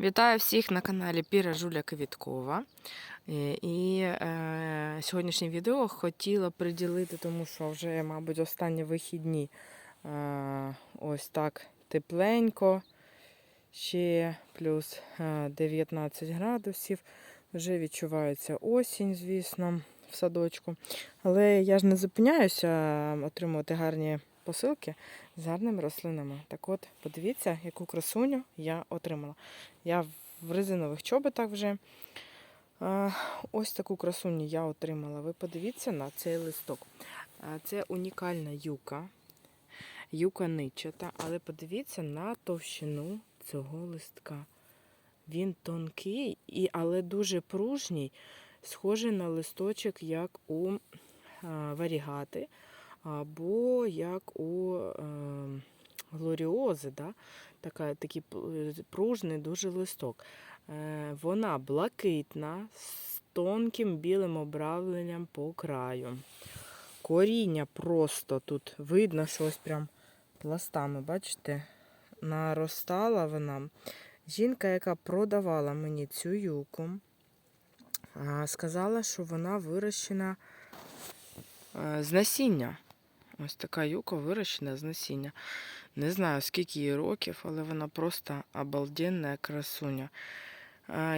Вітаю всіх на каналі Піра Жуля Квіткова. Е, І е, сьогоднішнє відео хотіла приділити, тому що вже, мабуть, останні вихідні е, ось так тепленько, ще плюс е, 19 градусів. Вже відчувається осінь, звісно, в садочку. Але я ж не зупиняюся отримувати гарні посилки з гарними рослинами. Так от, подивіться, яку красуню я отримала. Я в резинових чоботах вже. Ось таку красуню я отримала. Ви подивіться на цей листок. Це унікальна юка. Юка ничата, але подивіться на товщину цього листка. Він тонкий, і, але дуже пружній, схожий на листочок, як у варігати, або як у е, глоріози. Да? Така, такий пружний дуже листок. Е, Вона блакитна з тонким білим обравленням по краю. Коріння просто тут видно, що ось прям пластами, бачите, наростала вона. Жінка, яка продавала мені цю юку, сказала, що вона вирощена е, з насіння. Ось така юка вирощена з насіння. Не знаю, скільки їй років, але вона просто обалденна красуня.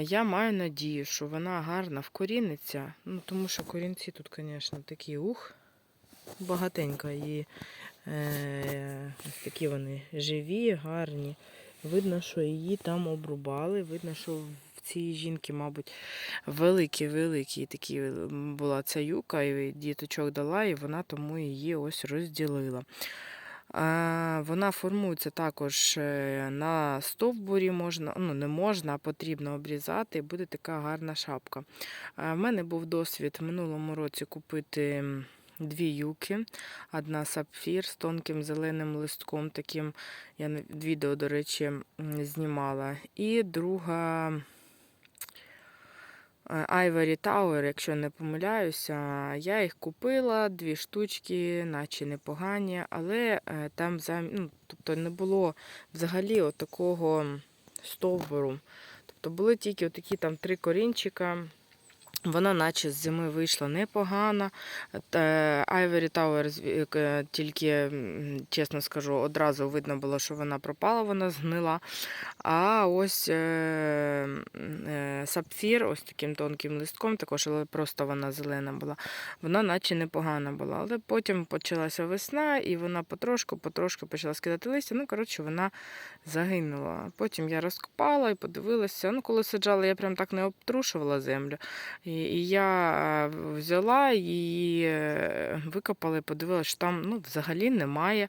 Я маю надію, що вона гарно вкоріниться. Ну, тому що корінці тут, звісно, такі ух, багатенько. І е, ось такі вони живі, гарні. Видно, що її там обрубали. Видно, що цій жінки, мабуть, великі-великі такі була ця юка, і діточок дала, і вона тому її ось розділила. Вона формується також е, на стовбурі, можна, ну не можна, а потрібно обрізати, і буде така гарна шапка. У мене був досвід в минулому році купити дві юки. Одна сапфір з тонким зеленим листком, таким я відео, до речі, знімала. І друга Ivory Tower, якщо не помиляюся, я їх купила, дві штучки, наче непогані, але е, там ну, тобто не було взагалі такого стовбуру. Тобто були тільки такі там три корінчика. Вона наче з зими вийшла непогано. Та Ivory Tower е, тільки, чесно скажу, одразу видно було, що вона пропала, вона згнила. А ось е, е, сапфір, ось таким тонким листком, також, але просто вона зелена була. Вона наче непогана була. Але потім почалася весна, і вона потрошку-потрошку почала скидати листя. Ну, коротше, вона загинула. Потім я розкопала і подивилася. Ну, коли саджала, я прям так не обтрушувала землю. І, я е, взяла і е, викопала і подивилася, що там ну, взагалі немає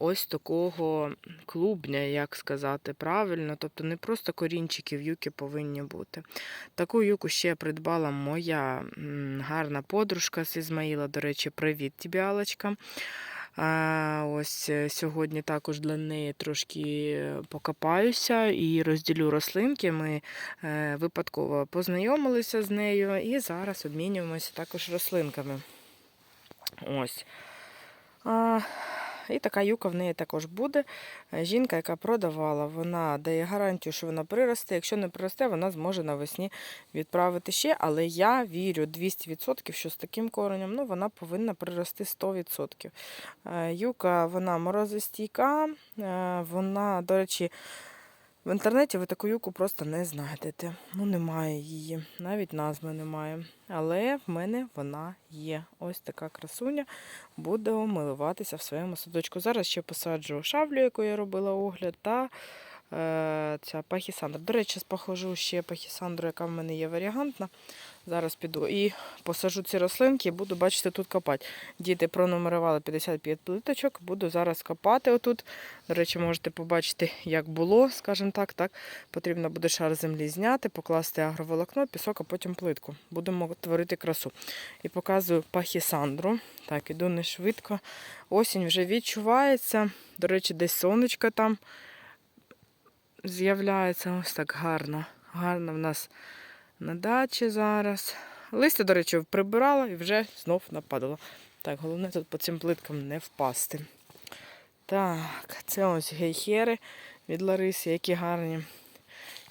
ось такого клубня, як сказати правильно. Тобто не просто корінчики в юки повинні бути. Таку юку ще придбала моя гарна подружка з Ізмаїла. До речі, привіт тобі, Алочка. А, ось е, сьогодні також для неї трошки е, покопаюся і розділю рослинки. Ми е, випадково познайомилися з нею і зараз обмінюємося також рослинками. Ось. І така юка в неї також буде. Е, Жінка, яка продавала, вона дає гарантію, що вона приросте. Якщо не приросте, вона зможе навесні відправити ще. Але я вірю 200%, що з таким коренем ну, вона повинна прирости 100%. Е, Юка вона морозостійка, е, вона, до речі, в інтернеті ви таку юку просто не знайдете. Ну, немає її, навіть назви немає. Але в мене вона є. Ось така красуня. буде милуватися в своєму садочку. Зараз ще посаджу шаблю, яку я робила огляд, та ця пахісандра. До речі, похожу ще пахісандру, яка в мене є варіагантна. Зараз піду і посажу ці рослинки і буду, бачите, тут копати. Діти пронумерували 55 плиточок, буду зараз копати отут. До речі, можете побачити, як було, скажімо так. так. Потрібно буде шар землі зняти, покласти агроволокно, пісок, а потім плитку. Будемо творити красу. І показую пахісандру. Так, іду не швидко. Осінь вже відчувається. До речі, десь сонечко там з'являється. Ось так гарно. Гарно в нас на дачі зараз. Листя, до речі, прибирала і вже знов нападало. Так, головне тут по цим плиткам не впасти. Так, це ось гейхери від Лариси, які гарні.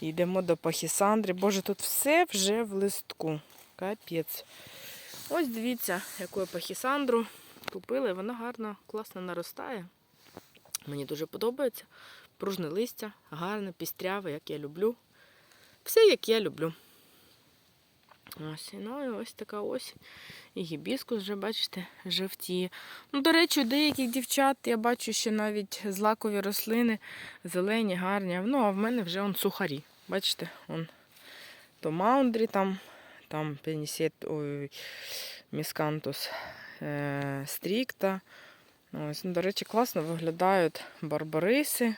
Йдемо до пахісандри. Боже, тут все вже в листку. Капець. Ось дивіться, яку я пахісандру купили. Вона гарно, класно наростає. Мені дуже подобається. Пружне листя, гарне, пістряве, як я люблю. Все, як я люблю. Ось, ну і ось така ось. І гібіскус вже, бачите, жовтіє. Ну, до речі, у деяких дівчат я бачу, що навіть злакові рослини зелені, гарні. Ну, а в мене вже он сухарі. Бачите, он то маундрі там, там пенісет, ой, міскантус е, стрікта. Ось, ну, до речі, класно виглядають барбариси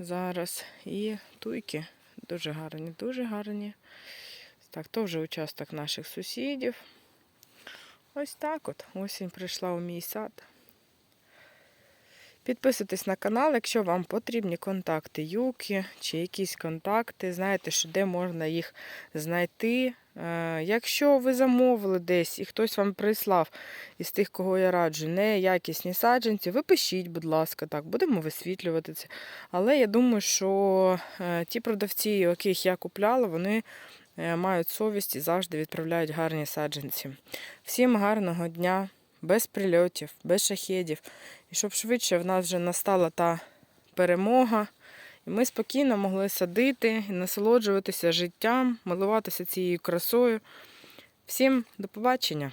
зараз і туйки. Дуже гарні, дуже гарні. Так, то вже участок наших сусідів. Ось так от. Осінь прийшла у мій сад. Підписуйтесь на канал, якщо вам потрібні контакти Юки чи якісь контакти, знаєте, що де можна їх знайти. Е, Якщо ви замовили десь і хтось вам прислав із тих, кого я раджу, неякісні саджанці, ви пишіть, будь ласка, так, будемо висвітлювати це. Але я думаю, що е, ті продавці, яких я купляла, вони е, мають совість і завжди відправляють гарні саджанці. Всім гарного дня, без прильотів, без шахедів. І щоб швидше в нас вже настала та перемога. І ми спокійно могли садити насолоджуватися життям, милуватися цією красою. Всім до побачення!